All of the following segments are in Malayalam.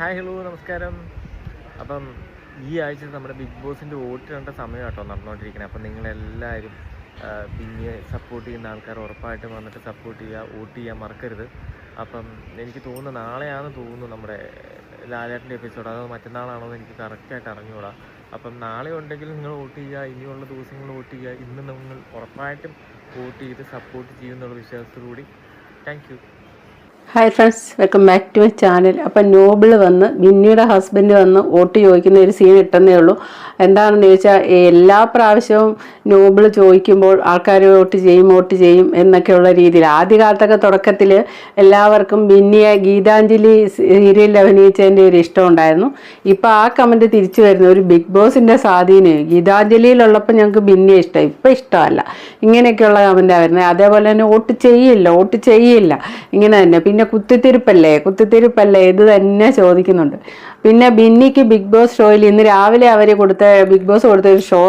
ഹായ് ഹലോ നമസ്കാരം. അപ്പം ഈ ആഴ്ച നമ്മുടെ ബിഗ് ബോസിന്റെ വോട്ട് കണ്ട സമയം കേട്ടോ നടന്നുകൊണ്ടിരിക്കുന്നത് അപ്പം നിങ്ങളെല്ലാവരും പിന്നെ സപ്പോർട്ട് ചെയ്യുന്ന ആൾക്കാർ ഉറപ്പായിട്ടും വന്നിട്ട് സപ്പോർട്ട് ചെയ്യുക വോട്ട് ചെയ്യാൻ മറക്കരുത്. അപ്പം എനിക്ക് തോന്നുന്നു നാളെയാണെന്ന് തോന്നുന്നു നമ്മുടെ ലാലേട്ടന്റെ എപ്പിസോഡ് അതോ മറ്റന്നാളാണോ എന്ന് എനിക്ക് കറക്റ്റായിട്ട് അറിഞ്ഞുകൂടാ. അപ്പം നാളെ ഉണ്ടെങ്കിൽ നിങ്ങൾ വോട്ട് ചെയ്യുക ഇനിയുള്ള ദിവസങ്ങൾ വോട്ട് ചെയ്യുക. ഇന്ന് നിങ്ങൾ ഉറപ്പായിട്ടും വോട്ട് ചെയ്ത് സപ്പോർട്ട് ചെയ്യുമെന്നുള്ള വിശ്വാസത്തോടുകൂടി. Thank you hi friends welcome back to my channel അപ്പം നോബിൾ വന്ന് ബിന്നിയുടെ ഹസ്ബൻഡ് വന്ന് വോട്ട് ചോദിക്കുന്ന ഒരു സീൻ ഇട്ടെന്നേ ഉള്ളൂ. എന്താണെന്ന് ചോദിച്ചാൽ എല്ലാ പ്രാവശ്യവും നോബിൾ ചോദിക്കുമ്പോൾ ആൾക്കാർ വോട്ട് ചെയ്യും വോട്ട് ചെയ്യും എന്നൊക്കെയുള്ള രീതിയിൽ. ആദ്യകാലത്തൊക്കെ തുടക്കത്തിൽ എല്ലാവർക്കും ബിന്നിയെ ഗീതാഞ്ജലി സീരിയലിൽ അഭിനയിച്ചതിന്റെ ഒരു ഇഷ്ടം ഉണ്ടായിരുന്നു. ഇപ്പോൾ ആ കമന്റ് തിരിച്ചു വരുന്നു ഒരു ബിഗ് ബോസിന്റെ സ്വാധീനം ഗീതാഞ്ജലിയിലുള്ളപ്പോൾ ഞങ്ങൾക്ക് ബിന്നിയെ ഇഷ്ടം. ഇപ്പം ഇഷ്ടമല്ല. ഇങ്ങനെയൊക്കെയുള്ള കമന്റാണ് വരുന്നത്. അതേപോലെ തന്നെ വോട്ട് ചെയ്യില്ല വോട്ട് ചെയ്യില്ല. ഇങ്ങനെ തന്നെ. പിന്നെ കുത്തിത്തിരിപ്പല്ലേ? കുത്തിത്തിരിപ്പല്ലേ? ഇത് തന്നെ ചോദിക്കുന്നുണ്ട്. പിന്നെ ബിന്നിക്ക് ബിഗ് ബോസ് ഷോയിൽ ഇന്ന് രാവിലെ അവർ കൊടുത്ത ബിഗ് ബോസ് കൊടുത്ത ഒരു ഷോ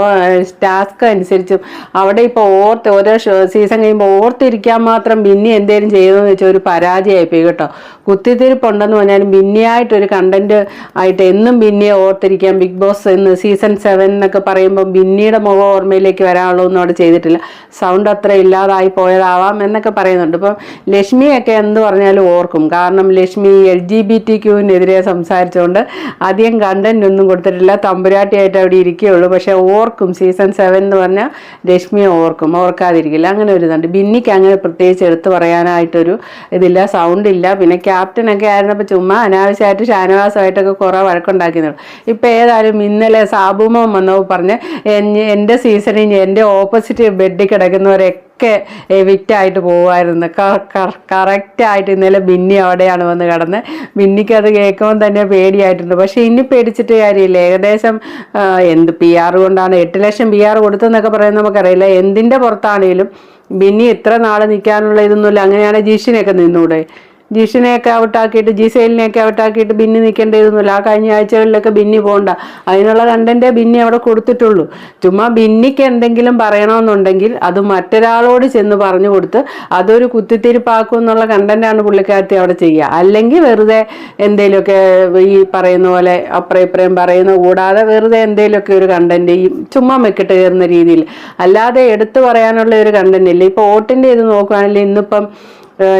ടാസ്ക് അനുസരിച്ചും അവിടെ ഇപ്പോൾ ഓർത്ത് ഓരോ സീസൺ കഴിയുമ്പോൾ ഓർത്തിരിക്കാൻ മാത്രം ബിന്നി എന്തേലും ചെയ്തതെന്ന് വെച്ചാൽ ഒരു പരാജയമായി പോയി കേട്ടോ. കുത്തിത്തിരിപ്പുണ്ടെന്ന് പറഞ്ഞാലും ബിന്നിയായിട്ടൊരു കണ്ടന്റ് ആയിട്ട് എന്നും ബിന്നിയെ ഓർത്തിരിക്കാം. ബിഗ് ബോസ് എന്ന് സീസൺ സെവൻ എന്നൊക്കെ പറയുമ്പോൾ ബിന്നിയുടെ മുഖം ഓർമ്മയിലേക്ക് വരാനുള്ളൂ ഒന്നും അവിടെ ചെയ്തിട്ടില്ല. സൗണ്ട് അത്ര ഇല്ലാതായി പോയതാവാം എന്നൊക്കെ പറയുന്നുണ്ട്. ഇപ്പം ലക്ഷ്മിയൊക്കെ എന്ത് പറഞ്ഞാലും ഓർക്കും. കാരണം Lakshmi L G B T ക്യൂവിനെതിരെ സംസാരിച്ചുകൊണ്ട് അധികം കണ്ടന്റ് ഒന്നും കൊടുത്തിട്ടില്ല. തമ്പുരാട്ടിയായിട്ട് അവിടെ ഇരിക്കുകയുള്ളൂ. പക്ഷേ ഓർക്കും സീസൺ സെവൻ എന്ന് പറഞ്ഞാൽ രശ്മിയെ ഓർക്കും. ഓർക്കാതിരിക്കില്ല. അങ്ങനെ ഒരു ഇതുണ്ട്. ബിന്നിക്ക് അങ്ങനെ പ്രത്യേകിച്ച് എടുത്തു പറയാനായിട്ടൊരു ഇതില്ല സൗണ്ട് ഇല്ല. പിന്നെ ക്യാപ്റ്റനൊക്കെ ആയിരുന്നപ്പോൾ ചുമ്മാ അനാവശ്യമായിട്ട് ഷാനവാസമായിട്ടൊക്കെ കുറേ വഴക്കുണ്ടാക്കിയിരുന്നു. ഇപ്പം ഏതായാലും ഇന്നലെ സാബുമോൻ വന്നപ്പോൾ പറഞ്ഞ് എന്റെ സീസണിൽ എന്റെ ഓപ്പോസിറ്റ് ബെഡിൽ കിടക്കുന്നവരൊക്കെ വിറ്റായിട്ട് പോകുമായിരുന്നു കറക്റ്റായിട്ട് ഇന്നലെ ബിന്നി അവിടെയാണ് വന്ന് കിടന്ന്. ബിന്നിക്ക് അത് കേൾക്കുമ്പോൾ തന്നെ പേടിയായിട്ടുണ്ട്. പക്ഷേ ഇനി പേടിച്ചിട്ട് കാര്യമില്ല. ഏകദേശം എന്ത് പി ആർ കൊണ്ടാണ് എട്ട് ലക്ഷം പി ആർ കൊടുത്തെന്നൊക്കെ പറയുന്നത് നമുക്കറിയില്ല. എന്തിന്റെ പുറത്താണെങ്കിലും ബിന്നി ഇത്ര നാൾ നിൽക്കാനുള്ള ഇതൊന്നുമില്ല. അങ്ങനെയാണ് ജീഷിനൊക്കെ നിന്നൂടെ? ജിഷിനെയൊക്കെ ഔട്ടാക്കിയിട്ട് ജിസൈലിനെയൊക്കെ ഔട്ടാക്കിയിട്ട് ബിന്നി നിൽക്കേണ്ടതൊന്നുമില്ല ആ കഴിഞ്ഞ ആഴ്ചകളിലൊക്കെ ബിന്നി പോകണ്ട അതിനുള്ള കണ്ടന്റേ ബിന്നി അവിടെ കൊടുത്തിട്ടുള്ളൂ. ചുമ്മാ ബിന്നിക്ക് എന്തെങ്കിലും പറയണമെന്നുണ്ടെങ്കിൽ അത് മറ്റൊരാളോട് ചെന്ന് പറഞ്ഞു കൊടുത്ത് അതൊരു കുത്തിത്തിരിപ്പാക്കും എന്നുള്ള കണ്ടന്റാണ് പുള്ളിക്കാരത്തി അവിടെ ചെയ്യുക. അല്ലെങ്കിൽ വെറുതെ എന്തെങ്കിലുമൊക്കെ ഈ പറയുന്ന പോലെ അപ്പുറം ഇപ്പുറം പറയുന്ന കൂടാതെ വെറുതെ എന്തെങ്കിലുമൊക്കെ ഒരു കണ്ടന്റ് ഈ ചുമ്മാ മെക്കിട്ട് കയറുന്ന രീതിയിൽ. അല്ലാതെ എടുത്തു പറയാനുള്ള ഒരു കണ്ടന്റ് ഇല്ല. ഇപ്പോൾ ഓട്ടിന്റെ ഇത് നോക്കുകയാണെങ്കിൽ ഇന്നിപ്പം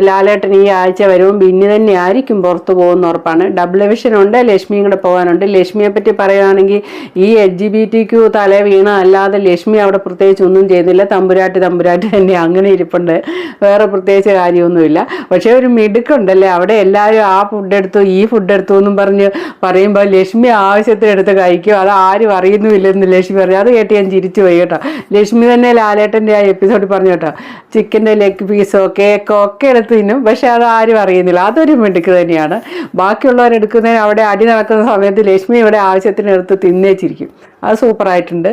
ലാലേട്ടൻ ഈ ആഴ്ച വരുമ്പോൾ ബിന്നി തന്നെ ആയിരിക്കും പുറത്തു പോകുന്ന ഉറപ്പാണ്. ഡബിൾ വിഷൻ ഉണ്ട് ലക്ഷ്മിയും കൂടെ പോകാനുണ്ട്. ലക്ഷ്മിയെ പറ്റി പറയുകയാണെങ്കിൽ ഈ L G B T Q തല വീണ അല്ലാതെ ലക്ഷ്മി അവിടെ പ്രത്യേകിച്ച് ഒന്നും ചെയ്യുന്നില്ല തമ്പുരാട്ടി തമ്പുരാട്ടി തന്നെ അങ്ങനെ ഇരിപ്പുണ്ട്. വേറെ പ്രത്യേകിച്ച് കാര്യമൊന്നുമില്ല. പക്ഷേ ഒരു മിടുക്കുണ്ടല്ലേ? അവിടെ എല്ലാവരും ആ ഫുഡ് എടുത്തു ഈ ഫുഡ് എടുത്തു എന്നും പറഞ്ഞ് പറയുമ്പോൾ ലക്ഷ്മി ആവശ്യത്തിന് എടുത്ത് കഴിക്കും. അത് ആരും അറിയുന്നുമില്ലെന്ന് ലക്ഷ്മി പറഞ്ഞു. അത് കേട്ട് ഞാൻ ചിരിച്ചു പോയി കേട്ടോ. ലക്ഷ്മി തന്നെ ലാലേട്ടന്റെ ആ എപ്പിസോഡിൽ പറഞ്ഞു കേട്ടോ. ചിക്കന്റെ ലെഗ് പീസോ കേക്കോ ഒക്കെ എടുത്ത് തിന്നും. പക്ഷെ അത് ആരും അറിയുന്നില്ല. അതൊരു മിടുക്ക് തന്നെയാണ്. ബാക്കിയുള്ളവരെടുക്കുന്നതിന് അവിടെ അടി നടക്കുന്ന സമയത്ത് ലക്ഷ്മി ഇവിടെ ആവശ്യത്തിന് എടുത്ത് തിന്നേച്ചിരിക്കും. അത് സൂപ്പറായിട്ടുണ്ട്.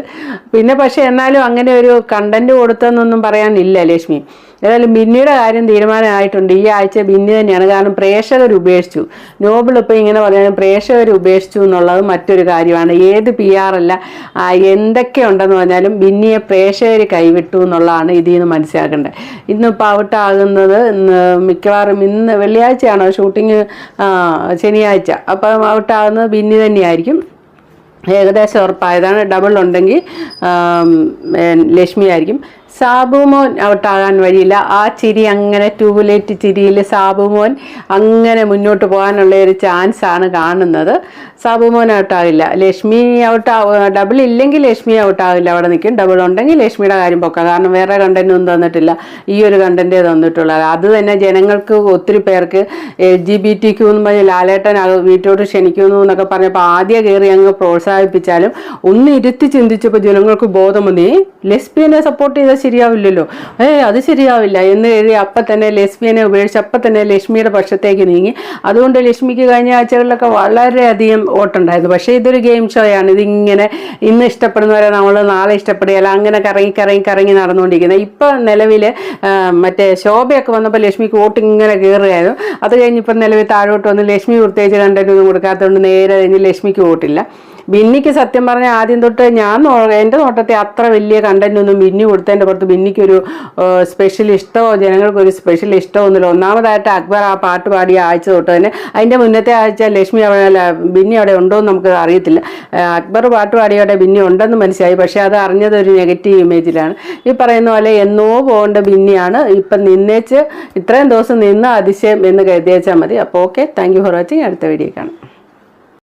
പിന്നെ പക്ഷേ എന്നാലും അങ്ങനെ ഒരു കണ്ടന്റ് കൊടുത്തെന്നൊന്നും പറയാനില്ല ലക്ഷ്മി. ഏതായാലും ബിന്നിയുടെ കാര്യം തീരുമാനമായിട്ടുണ്ട്. ഈ ആഴ്ച ബിന്നി തന്നെയാണ്. കാരണം പ്രേക്ഷകർ ഉപേക്ഷിച്ചു. നോബിൾ ഇപ്പോൾ ഇങ്ങനെ പറഞ്ഞാലും പ്രേക്ഷകർ ഉപേക്ഷിച്ചു എന്നുള്ളത് മറ്റൊരു കാര്യമാണ്. ഏത് പി ആർ അല്ല എന്തൊക്കെ ഉണ്ടെന്ന് പറഞ്ഞാലും ബിന്നിയെ പ്രേക്ഷകർ കൈവിട്ടു എന്നുള്ളതാണ് ഇതിൽ നിന്ന് മനസ്സിലാക്കേണ്ടത്. ഇന്നിപ്പോൾ ഔട്ടാകുന്നത് മിക്കവാറും ഇന്ന് വെള്ളിയാഴ്ചയാണോ? ഷൂട്ടിങ് ശനിയാഴ്ച. അപ്പം ഔട്ടാകുന്നത് ബിന്നി തന്നെയായിരിക്കും. ഏകദേശം ഉറപ്പായതാണ്. ഡബിൾ ഉണ്ടെങ്കിൽ ലക്ഷ്മി ആയിരിക്കും. സാബുമോൻ ഔട്ടാകാൻ വഴിയില്ല. ആ ചിരി അങ്ങനെ ട്യൂബുലേറ്റ് ചിരിയിൽ സാബുമോൻ അങ്ങനെ മുന്നോട്ട് പോകാനുള്ള ഒരു ചാൻസ് ആണ് കാണുന്നത്. സാബുമോൻ ഔട്ടാകില്ല ലക്ഷ്മി ഔട്ടാവും ഡബിൾ ഇല്ലെങ്കിൽ ലക്ഷ്മി ഔട്ടാകില്ല അവിടെ നിൽക്കും. ഡബിൾ ഉണ്ടെങ്കിൽ ലക്ഷ്മിയുടെ കാര്യം പൊക്കാം. കാരണം വേറെ കണ്ടന്റ് ഒന്നും തന്നിട്ടില്ല. ഈ ഒരു കണ്ടന്റേ തന്നിട്ടുള്ളൂ. അത് തന്നെ ജനങ്ങൾക്ക് ഒത്തിരി പേർക്ക് L G B T Q എന്ന് ലാലേട്ടൻ വീട്ടോട്ട് ക്ഷണിക്കുന്നു എന്നൊക്കെ പറഞ്ഞപ്പോൾ ആദ്യം കയറി അങ്ങ് പ്രോത്സാഹിപ്പിച്ചാലും ഒന്ന് ഇരുത്തി ചിന്തിച്ചപ്പോൾ ജനങ്ങൾക്ക് ബോധം വന്നു. "ഏ, ലെസ്ബിയനെ സപ്പോർട്ട് ചെയ്താൽ ശരിയാവില്ലല്ലോ. ഏ അത് ശരിയാവില്ല. എന്ന് എഴുതി അപ്പം തന്നെ ലെസ്ബിയനെ ഉപേക്ഷിച്ച് അപ്പം തന്നെ ലക്ഷ്മിയുടെ പക്ഷത്തേക്ക് നീങ്ങി. അതുകൊണ്ട് ലക്ഷ്മിക്ക് കഴിഞ്ഞ ആഴ്ചകളിലൊക്കെ വളരെയധികം ഓട്ടുണ്ടായിരുന്നു പക്ഷേ ഇതൊരു ഗെയിം ഷോയാണ് ഇതിങ്ങനെ ഇന്ന് ഇഷ്ടപ്പെടുന്നവരെ നമ്മൾ നാളെ ഇഷ്ടപ്പെടുകയല്ല. അങ്ങനെ കറങ്ങി കറങ്ങി കറങ്ങി നടന്നുകൊണ്ടിരിക്കുന്നത്. ഇപ്പം നിലവിൽ മറ്റേ ശോഭയൊക്കെ വന്നപ്പോൾ ലക്ഷ്മിക്ക് വോട്ട് ഇങ്ങനെ കയറുകയായിരുന്നു. അത് കഴിഞ്ഞിപ്പം നിലവിൽ താഴോട്ട് വന്ന് ലക്ഷ്മി പ്രത്യേകിച്ച് കണ്ടന്റ് ഒന്നും കൊടുക്കാത്തതുകൊണ്ട് നേരെ കഴിഞ്ഞ് ലക്ഷ്മിക്ക് വോട്ടില്ല. ബിന്നിക്ക് സത്യം പറഞ്ഞാൽ ആദ്യം തൊട്ട് ഞാൻ എന്റെ നോട്ടത്തെ അത്ര വലിയ കണ്ടന്റ് ഒന്നും ബിന്നി കൊടുത്തതിന്റെ പുറത്ത് ബിന്നിക്കൊരു സ്പെഷ്യൽ ഇഷ്ടമോ ജനങ്ങൾക്കൊരു സ്പെഷ്യൽ ഇഷ്ടമോ ഒന്നുമില്ല. ഒന്നാമതായിട്ട് അക്ബർ ആ പാട്ട് പാടിയ ആഴ്ച തൊട്ട് തന്നെ അതിന്റെ മുന്നത്തെ ആഴ്ച ലക്ഷ്മി അവിടെ ബിന്നി അവിടെ ഉണ്ടോ എന്ന് നമുക്ക് അറിയത്തില്ല. അക്ബർ പാട്ട് പാടിയോടെ ബിന്നി ഉണ്ടെന്ന് മനസ്സിലായി. പക്ഷേ അത് അറിഞ്ഞത് ഒരു നെഗറ്റീവ് ഇമേജിലാണ് ഈ പറയുന്ന പോലെ എന്നോ പോകേണ്ട ബിന്നിയാണ് ഇപ്പം നിന്നേച്ച് ഇത്രയും ദിവസം നിന്ന് അതിശയം എന്ന് കരുതിയേച്ചാൽ മതി. അപ്പോൾ okay thank you for watching അടുത്ത വീഡിയോ കാണാം.